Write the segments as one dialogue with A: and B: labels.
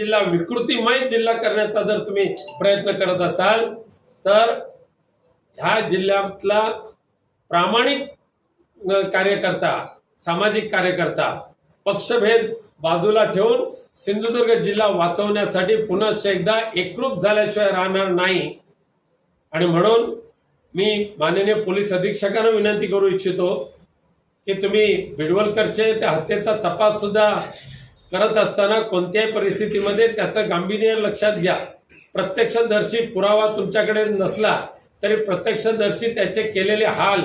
A: जिल्हा विकृतीमय जिल्हा करण्याचा जर तुम्ही प्रयत्न करत असाल तर ह्या जिल्ह्यातला प्रामाणिक कार्यकर्ता सामाजिक कार्यकर्ता पक्षभेद बाजूला ठेवून सिंधुदुर्ग जिल्हा वाचवण्यासाठी पुन्हा एकदा एकरूप झाल्याशिवाय राहणार नाही. आणि म्हणून मी माननीय पोलीस अधीक्षकांना विनंती करू इच्छितो की तुम्ही बिडवलकरचे त्या हत्येचा तपास सुद्धा करत असताना कोणत्याही परिस्थितीमध्ये त्याचं गांभीर्य लक्षात घ्या. प्रत्यक्षदर्शी पुरावा तुमच्याकडे नसला तरी प्रत्यक्षदर्शी त्याचे केलेले हाल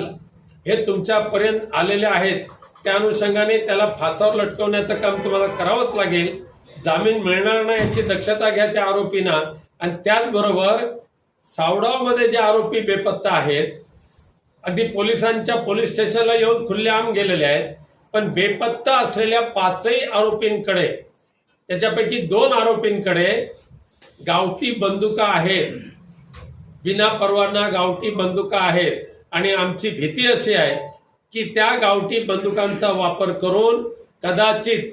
A: हे तुमच्यापर्यंत आलेले आहेत. त्या अनुषंगाने त्याला फासावर लटकवण्याचं काम तुम्हाला करावंच लागेल. जामीन मिळणार नाही याची दक्षता घ्या त्या आरोपींना. आणि त्याचबरोबर सावडावमध्ये जे आरोपी बेपत्ता आहेत अगदी पोलिसांच्या पोलीस स्टेशनला येऊन खुल्लेआम गेलेले आहेत. पण बेपत्ता असलेल्या पाचही आरोपींकडे त्याच्यापैकी दोन आरोपींकडे गावठी बंदुका आहेत. बिना परवाना गावठी बंदुका आहेत. आणि आमची भीती अशी आहे की त्या गावठी बंदुकांचा वापर करून कदाचित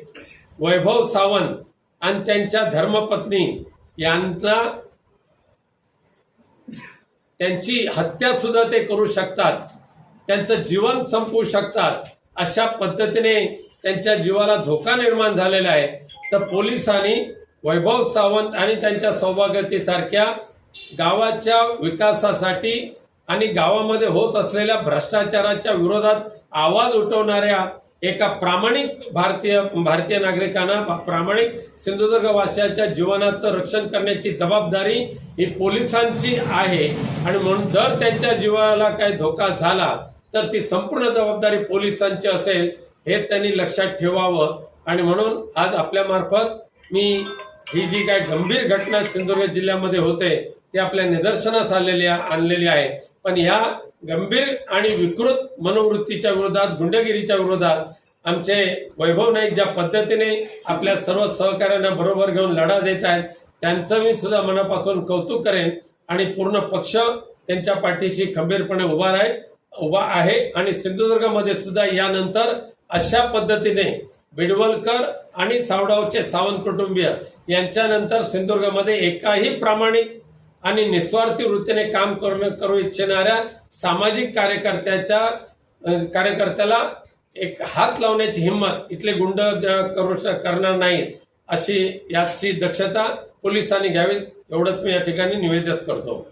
A: वैभव सावंत आणि त्यांच्या धर्मपत्नी यांना त्यांची हत्या सुद्धा ते करू शकतात. त्यांचं जीवन संपवू शकतात. अशा पद्धतीने त्यांच्या जीवाला धोका निर्माण झालेला आहे. तर पोलिसांनी वैभव सावंत आणि त्यांच्या सौभाग्यतेसारख्या गावाच्या विकासासाठी आणि गावामध्ये होत असलेल्या भ्रष्टाचाराच्या विरोधात आवाज उठवणाऱ्या एका प्रामाणिक भारतीय भारतीय नागरिकांना प्रामाणिक सिंधुदुर्ग वासियाच्या जीवनाचं रक्षण करण्याची जबाबदारी ही पोलिसांची आहे. आणि म्हणून जर त्यांच्या जीवाला काही धोका झाला तर ती संपूर्ण जबाबदारी पोलिसांची असेल हे त्यांनी लक्षात ठेवावं. आणि म्हणून आज आपल्यामार्फत मी ही जी काय गंभीर घटना सिंधुदुर्ग जिल्ह्यामध्ये होते ती आपल्या निदर्शनास आलेली आणलेली आहे. पण या गंभीर आणि विकृत मनोवृत्तीच्या विरोधात गुंडगिरीच्या विरोधात आमचे वैभव नाईक ज्या पद्धतीने आपल्या सर्व सहकाऱ्यांना बरोबर घेऊन लढा देत आहेत त्यांचं मी सुद्धा मनापासून कौतुक करेन. आणि पूर्ण पक्ष त्यांच्या पाठीशी खंबीरपणे उभा राहील. उभा आहे. आणि सिंधुदुर्गमध्ये सुद्धा यानंतर अशा पद्धतीने बिडवलकर आणि सावडावचे सावंत कुटुंबीय यांच्यानंतर सिंधुदुर्गमध्ये एकाही प्रामाणिक आणि निस्वार्थी वृत्तीने काम करू करू इच्छिणाऱ्या सामाजिक कार्यकर्त्याच्या कार्यकर्त्याला एक हात लावण्याची हिंमत इथले गुंड करू श- करणार नाहीत अशी याची दक्षता पोलिसांनी घ्यावी. एवढंच मी या ठिकाणी निवेदन करतो.